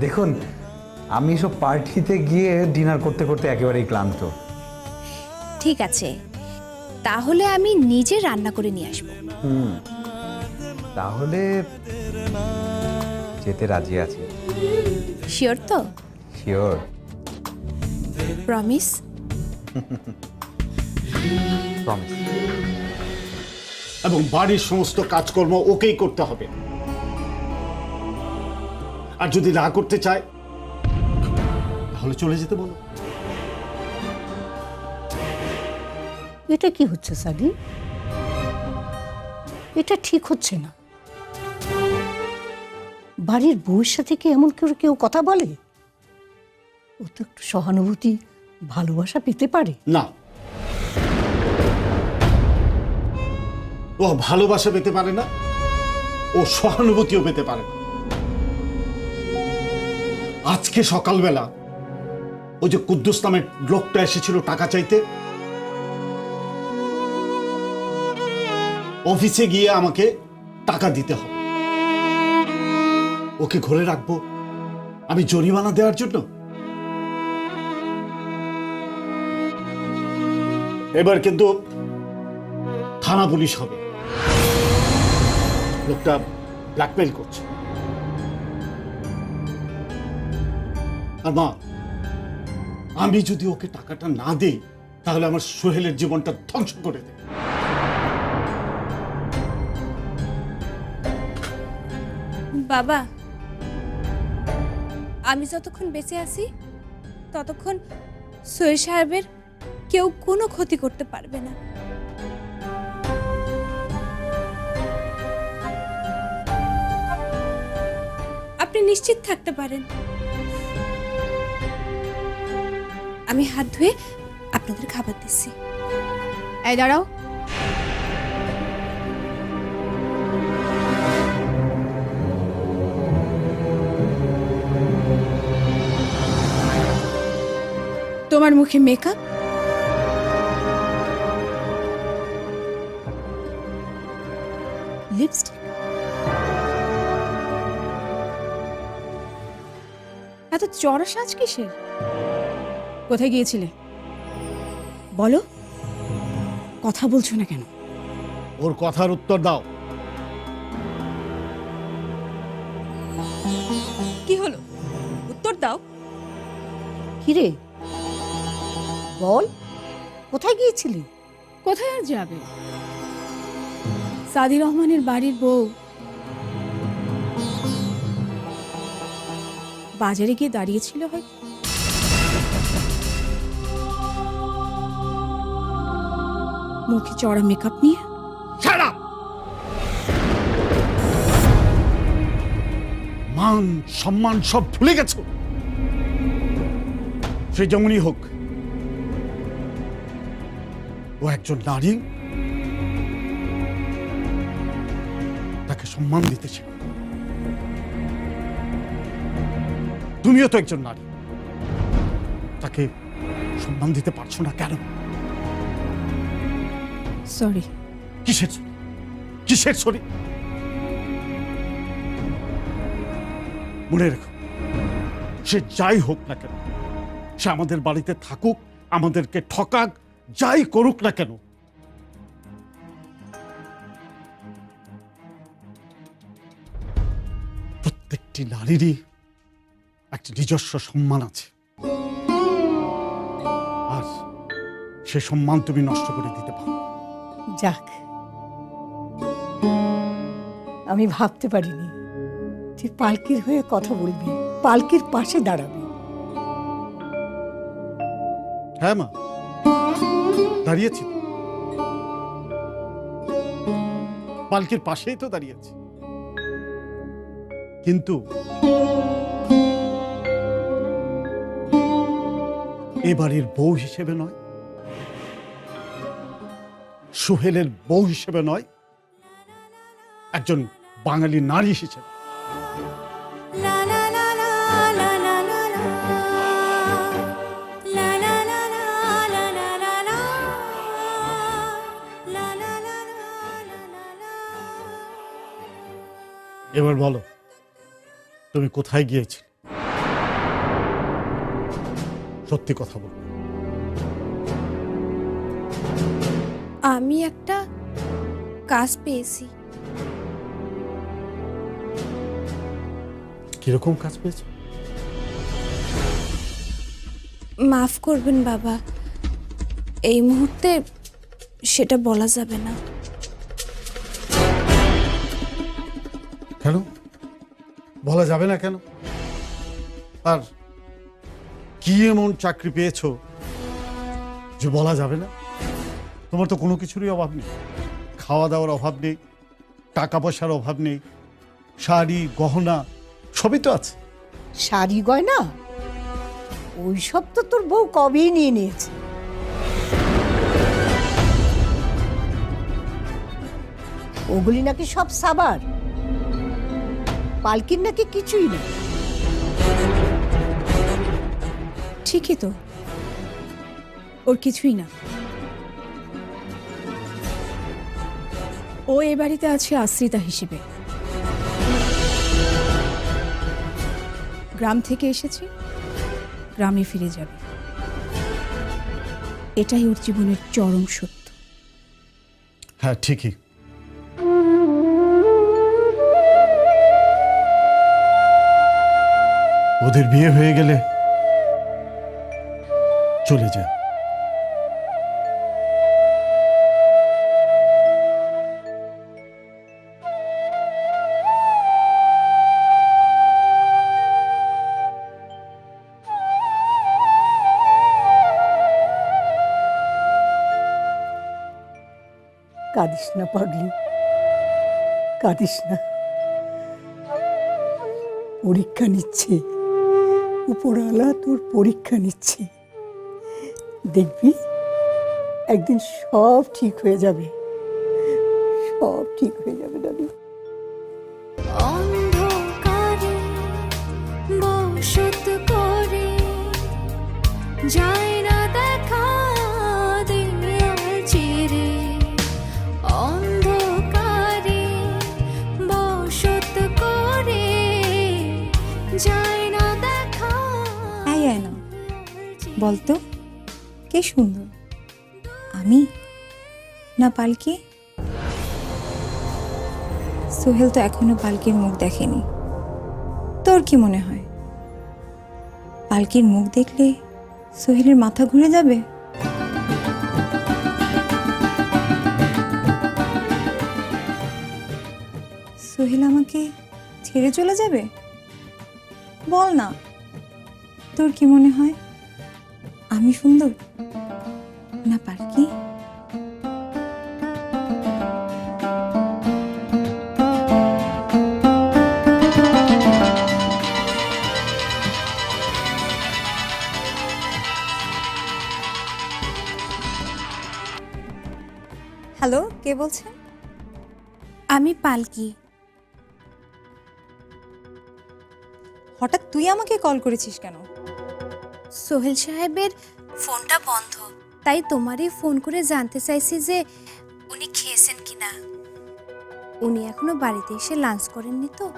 দেখুন আমি সব পার্টিতে গিয়ে ডিনার করতে করতে একেবারেই ক্লান্ত। ঠিক আছে। তাহলে আমি নিজে রান্না করে নিয়ে আসব। তাহলে যেতে রাজি আছি। শিওর তো? শিওর প্রমিস প্রমিস এবং বাড়ির সমস্ত কাজকর্ম ওকেই করতে হবে। আর যদি না করতে চায় তাহলে চলে যেতে বলো। এটা কি হচ্ছে সাদি এটা ঠিক হচ্ছে না। বাড়ির বউয়ের সাথে কি এমন কেউ কেউ কথা বলে? ও তো একটু সহানুভূতি ভালোবাসা পেতে পারে। না। ও ভালোবাসা পেতে পারে না, ও সহানুভূতিও পেতে পারে না। আজকে সকালবেলা ওই যে কুদ্দুস নামের লোকটা এসেছিল টাকা চাইতে, অফিসে গিয়ে আমাকে টাকা দিতে হবে। ওকে ঘরে রাখব। আমি জরিমানা দেওয়ার জন্য। এবার কিন্তু থানা পুলিশ হবে। লোকটা ব্ল্যাকমেল করছে। আর মা, আমি যদি ওকে টাকাটা না দিই, তাহলে আমার সোহেলের জীবনটা ধ্বংস করে দেবে বাবা, আমি যতক্ষণ বেঁচে আছি, ততক্ষণ সৈয়দ সাহেবের কেউ কোনো ক্ষতি করতে পারবে না। নিশ্চিত থাকতে পারেন। আমি হাত ধুয়ে আপনাদের খাবার দিচ্ছি। এই দাঁড়াও। তোমার মুখে মেকআপ লিপস্টিক চড়া সাজ কিসের? কোথায় গিয়েছিলে? বলো। কথা বলছো না কেন? ওর কথার উত্তর দাও। কি হলো? উত্তর দাও। কিরে? বল। কোথায় গিয়েছিলি? কোথায় আর যাবে? সাদি রহমানের বাড়ির বউ বাজারে গিয়ে দাঁড়িয়েছিল হয়তো। মুখে চড়া মেকআপ নিয়ে। মান, সম্মান সব ভুলে গেছো? সে যেমনই হোক। ও একজন নারী। তাকে সম্মান দিতে তুমিও তো একজন নারী। তাকে সম্মান দিতে পারছ না কেন? সরি কিসের কিসের ছড়ি মনে রেখো সে যাই হোক না কেন সে আমাদের বাড়িতে থাকুক আমাদেরকে ঠকাক যাই করুক না কেন প্রত্যেকটি নারীরই একটি নিজস্ব সম্মান আছে। আর সে সম্মান তুমি নষ্ট করে দিতে পারো। যাক। আমি ভাবতে পারিনি তুই পালকির হয়ে কথা বলবি পালকির পাশে দাঁড়াবি। হ্যাঁ মা দাঁড়িয়েছি। পালকির পাশেই তো দাঁড়িয়েছি কিন্তু এ বাড়ির বউ হিসেবে নয়। সোহেলের বউ হিসেবে নয়। একজন বাঙালি নারী হিসেবে। এবার বলো, তুমি কোথায় গিয়েছিলে? সত্যি কথা বলো আমি একটা কাজ পেয়েছি। কীরকম কাজ পেয়েছ? মাফ করবেন বাবা এই মুহূর্তে সেটা বলা যাবে না। কেন? বলা যাবে না কেন? আর কি এমন চাকরি পেয়েছ যে বলা যাবে না? তোমার তো কোনো কিছুরই অভাব নেই। খাওয়া দাওয়ার অভাব নেই টাকা পয়সার অভাব নেই, শাড়ি, গহনা, সবই তো আছে। শাড়ি, গয়না? ওই সব তো তোর বউ কবেই নিয়ে নিয়েছে। ওগুলি নাকি সব সাবার? পালকির নাকি কিছুই না ঠিকই তো ওর কিছুই না। ও এ বাড়িতে আছে আশ্রিতা হিসেবে। গ্রাম থেকে এসেছে, গ্রামে ফিরে যাবে। এটাই ওর জীবনের চরম সত্য। হ্যাঁ ঠিকই। ওদের বিয়ে হয়ে গেলে চলে যায় কাঁদিস না পাগলি। কাঁদিস না। পরীক্ষা নিচ্ছে। উপরওয়ালা তোর পরীক্ষা নিচ্ছে। দেখবি? একদিন সব ঠিক হয়ে যাবে। সব ঠিক হয়ে যাবে দাদু। অন্ধকারে বসত করে যায় না দেখা দেয়াল চিরে অন্ধকারে করে যায় না দেখা বলতো কে সুন্দর? আমি? না পালকি? সোহেল তো এখনও পালকির মুখ দেখেনি। তোর কি মনে হয়? পালকির মুখ দেখলে সোহেলের মাথা ঘুরে যাবে? সোহেল আমাকে ছেড়ে চলে যাবে? বল না। তোর কি মনে হয়? আমি সুন্দর? না পালকি হ্যালো কে বলছেন? আমি পালকি। হঠাৎ তুই আমাকে কল করেছিস কেন? সোহেল সাহেবের ফোনটা বন্ধ। তাই তোমারই ফোন করে জানতে চাইছি যে উনি খেয়েছেন কিনা। উনি এখনও বাড়িতে এসে লাঞ্চ করেননি তো।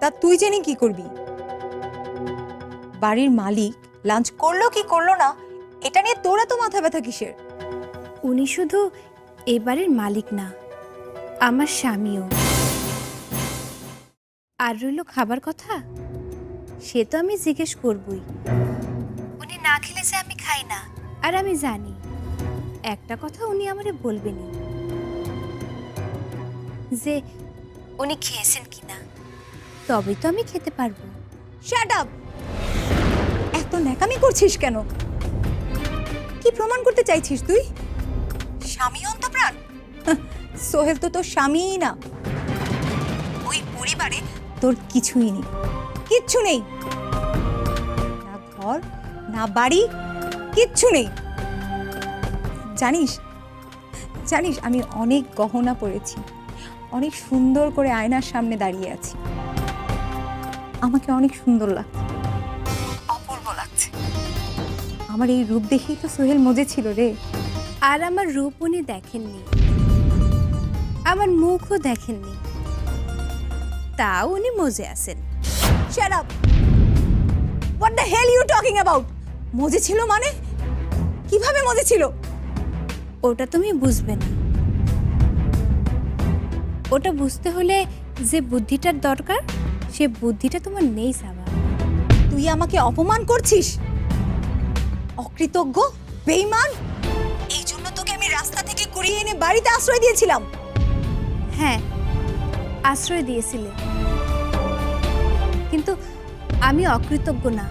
তা তুই জেনে কি করবি? বাড়ির মালিক লাঞ্চ করল কি করল না এটা নিয়ে তোরা তো মাথা ব্যথা কিসের? উনি শুধু এই বাড়ির মালিক না আমার স্বামীও। আর রইল খাবার কথা? সে তো আমি জিজ্ঞেস করবই। উনি না খেলে যে আমি না আর আমি জানি একটা কথা উনি আমারে বলবেনই। যে উনি খেয়েছেন কিনা। তবেই তো আমি খেতে পারব। শাট আপ এত ন্যাকামি করছিস কেন? কি প্রমাণ করতে চাইছিস তুই? স্বামী অন্তপ্রাণ? সোহেল তো তোর স্বামীই না। ওই পরিবারে তোর কিছুই নেই। কিচ্ছু নেই। না ঘর না বাড়ি কিচ্ছু নেই। জানিস জানিস আমি অনেক গহনা পরেছি অনেক সুন্দর করে আয়নার সামনে দাঁড়িয়ে আছি। আমাকে অনেক সুন্দর লাগছে। অপূর্ব লাগছে। আমার এই রূপ দেখেই তো সোহেল মজে ছিল রে। আর আমার রূপ উনি দেখেননি। আমার মুখও দেখেননি। তাও উনি মজে আছেন। Shut up what the hell you talking about মজে ছিল মানে? কীভাবে মজে ছিল? ওটা তুমি বুঝবে না। ওটা বুঝতে হলে যে বুদ্ধিটার দরকার সে বুদ্ধিটা তোমার নেই সাবা। তুই আমাকে অপমান করছিস? অকৃতজ্ঞ বেইমান এই জন্য তোকে আমি রাস্তা থেকে কুড়িয়ে এনে বাড়িতে আশ্রয় দিয়েছিলাম। হ্যাঁ আশ্রয় দিয়েছিলে। কিন্তু আমি অকৃতজ্ঞ না।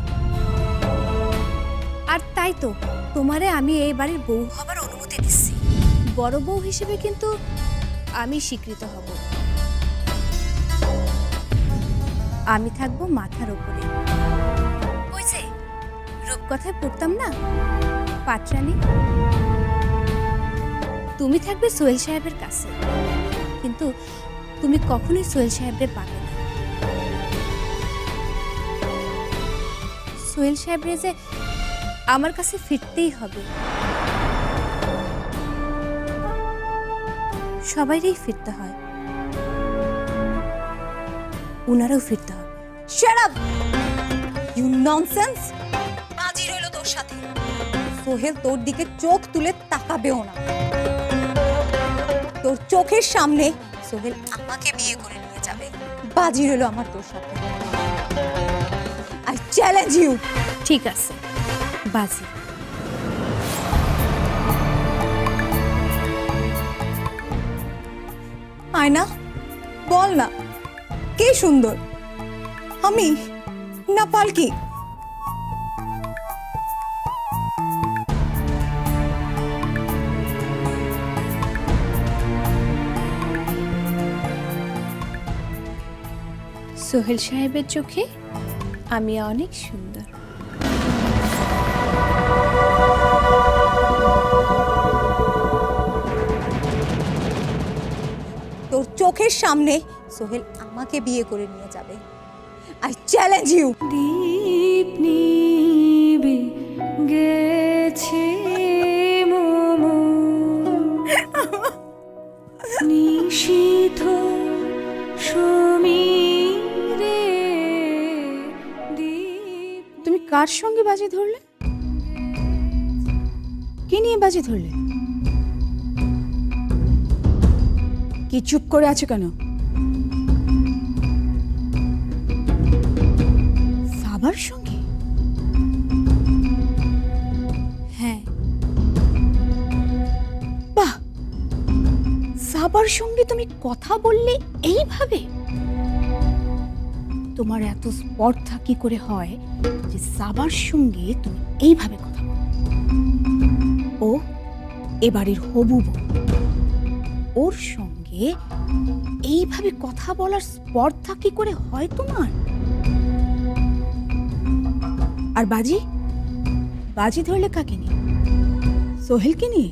আর তাই তো। তোমারে আমি এই বাড়ির বউ হবার অনুমতি দিচ্ছি। বড় বউ হিসেবে কিন্তু আমি স্বীকৃত হব। আমি থাকব মাথার উপরে। ওই যে, রূপকথায় পড়তাম না? পাটরানি? তুমি থাকবে সোহেল সাহেবের কাছে। কিন্তু তুমি কখনোই সোহেল সাহেবরে পাবে না। সোহেল সাহেবরে যে আমার কাছে ফিরতেই হবে। সবাইরই ফিরতে হয়। উনারও ফিরতে হবে। আপ ইউ ননসেন্স বাজি রইল তোর সাথে। সোহেল তোর দিকে চোখ তুলে তাকাবেও না। তোর চোখের সামনে সোহেল আমাকে বিয়ে করে নিয়ে যাবে। বাজি রইল আমার তোর সাথে। আই চ্যালেঞ্জ ইউ ঠিক আছে। বাজি। আয়না, বল না, কে সুন্দর? আমি না পালকি? সোহেল সাহেবের চোখে আমি অনেক সুন্দর। চোখের সামনে সোহেল আমাকে বিয়ে করে নিয়ে যাবে। আই চ্যালেঞ্জ ইউ দীপ নিবে গেছে মোমো। নিশীথ সমীরে দীপ তুমি কার সঙ্গে বাজি ধরলে? কি নিয়ে বাজি ধরলে? কি চুপ করে আছো কেন? সাবার সঙ্গে? হ্যাঁ। বাহ! সাবার সঙ্গে তুমি কথা বললে এইভাবে? তোমার এত স্পর্ধা কি করে হয় যে সাবার সঙ্গে তুমি এইভাবে কথা ও এবারের হবু বউ। ওর সঙ্গে এইভাবে কথা বলার স্পর্ধা কি করে হয় তোমার? আর বাজি? বাজি ধরলে কাকে নিয়ে? সোহেলকে নিয়ে?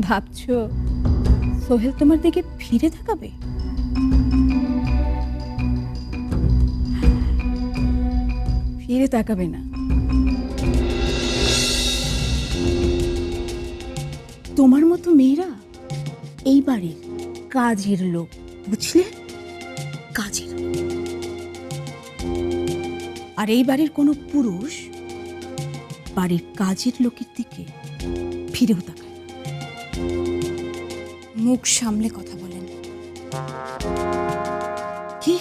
ভাবছ সোহেল তোমার দিকে ফিরে তাকাবে? ফিরে তাকাবে না। তোমার মতো মেয়েরা? এইবারে কাজের লোক, বুঝলে? কাজের। আর এই বাড়ির কোনো পুরুষ বাড়ির কাজের লোকের দিকে ফিরেও তাকায় মুখ সামলে কথা বলেন। কি?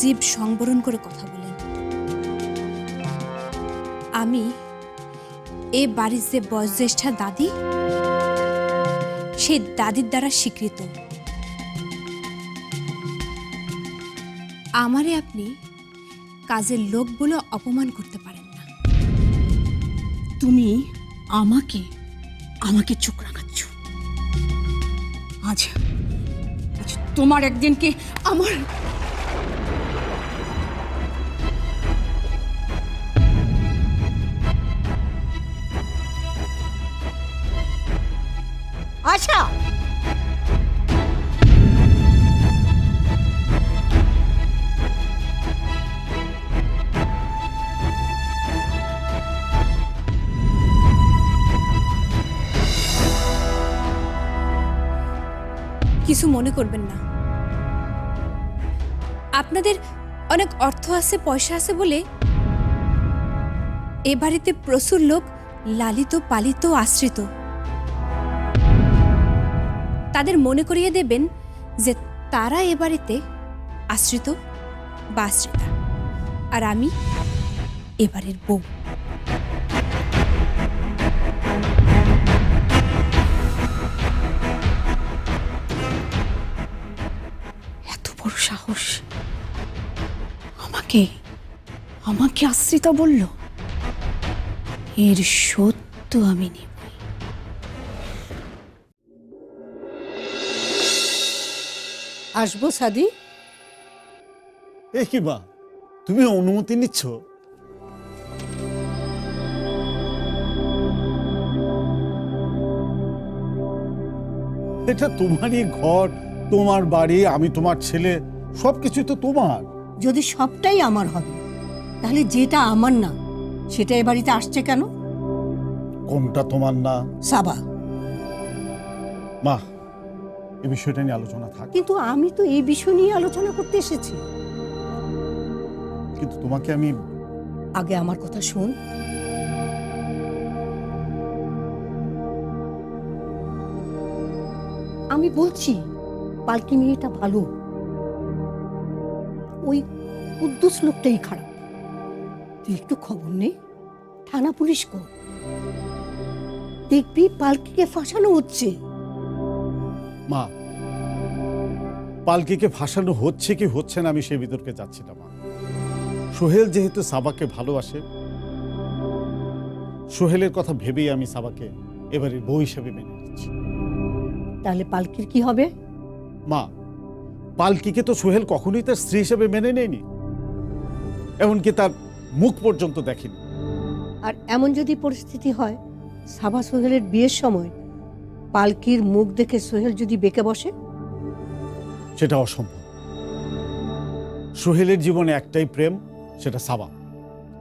জীব সংবরণ করে কথা বলেন। আমি এ বাড়ির যে বয়োজ্যেষ্ঠা দাদি, সেই দাদির দ্বারা স্বীকৃত। আমারে আপনি কাজের লোক বলে অপমান করতে পারেন না। তুমি আমাকে আমাকে চোখ রাখাচ্ছ। আজ আজ তোমার একদিনকে আমার আশা কিছু মনে করবেন না। আপনাদের অনেক অর্থ আছে, পয়সা আছে বলে এ বাড়িতে প্রচুর লোক লালিত, পালিত, আশ্রিত। তাদের মনে করিয়ে দেবেন যে তারা এ বাড়িতে আশ্রিত বা আশ্রিতা। আর আমি এবারের বউ। এত বড় সাহস। আমাকে আমাকে আশ্রিতা বলল? এর সত্য আমি নিব। আসব সাদি? এ কি মা তুমি অনুমতি নিচ্ছ? এটা তোমারই ঘর তোমার বাড়ি আমি তোমার ছেলে সবকিছু তো তোমার। যদি সবটাই আমার হবে তাহলে যেটা আমার না সেটা এ বাড়িতে আসছে কেন? কোনটা তোমার না? সাবা। মা এই বিষয়টা নিয়ে আলোচনা থাক। কিন্তু আমি তো এই বিষয় নিয়ে আলোচনা করতে এসেছি। কিন্তু তোমাকে আমি আগে আমার কথা শোন। আমি বলছি পালকি মেয়েটা ভালো। ওই কুদ্দুস লোকটাই খারাপ। তুই একটু খবর নে থানা পুলিশ কর। দেখবি পালকিকে ফাঁসানো হচ্ছে। মা পালকিকে ফাঁসানো হচ্ছে কি হচ্ছে না আমি সে বিতর্কে যাচ্ছি না মা। সোহেল যেহেতু সাবাকে ভালোবাসে সোহেলের কথা ভেবেই আমি সাবাকে এবারে বউ হিসেবে মেনে নিচ্ছি। তাহলে পালকির কি হবে? মা পালকিকে তো সোহেল কখনোই তার স্ত্রী হিসেবে মেনে নেয়নি এমনকি তার মুখ পর্যন্ত দেখেনি। আর এমন যদি পরিস্থিতি হয় সাবা সোহেলের বিয়ের সময় পালকির মুখ দেখে সোহেল যদি বেঁকে বসে? সেটা অসম্ভব। সোহেলের জীবনে একটাই প্রেম সেটা সাবা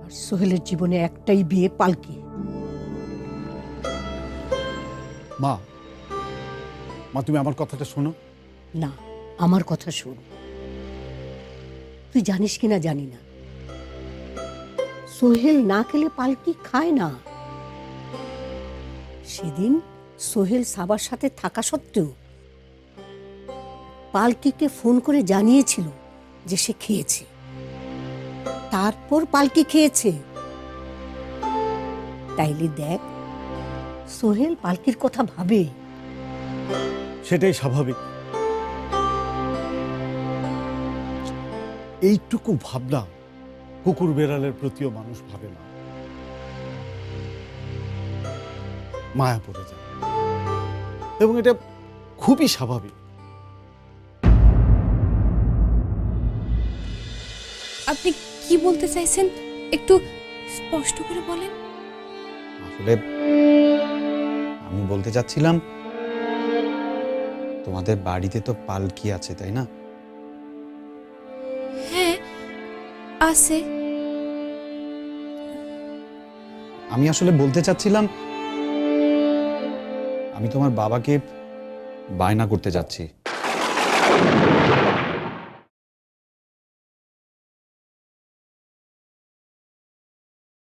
আর সোহেলের জীবনে একটাই বিয়ে পালকি। মা মা তুমি আমার কথাটা শোনো। না আমার কথা শোন। তুই জানিস কিনা জানি না। সোহেল না খেলে পালকি খায় না। সেদিন সোহেল সাবার সাথে থাকা সত্ত্বেও পালকিকে ফোন করে জানিয়েছিল যে সে খেয়েছে। তারপর পালকি খেয়েছে। তাইলে দেখ, সোহেল পালকির কথা ভাবে। সেটাই স্বাভাবিক। এইটুকু ভাবনা কুকুর বেড়ালের প্রতিও মানুষ ভাবে না। মায়া পড়ে যায়। এবং এটা খুবই স্বাভাবিক। আপনি কি বলতে চাইছেন? একটু স্পষ্ট করে বলেন। আসলে আমি বলতে চাচ্ছিলাম তোমাদের বাড়িতে তো পালকি আছে তাই না? হ্যাঁ আছে। আমি আসলে বলতে চাচ্ছিলাম আমি তোমার বাবাকে বায়না করতে যাচ্ছি।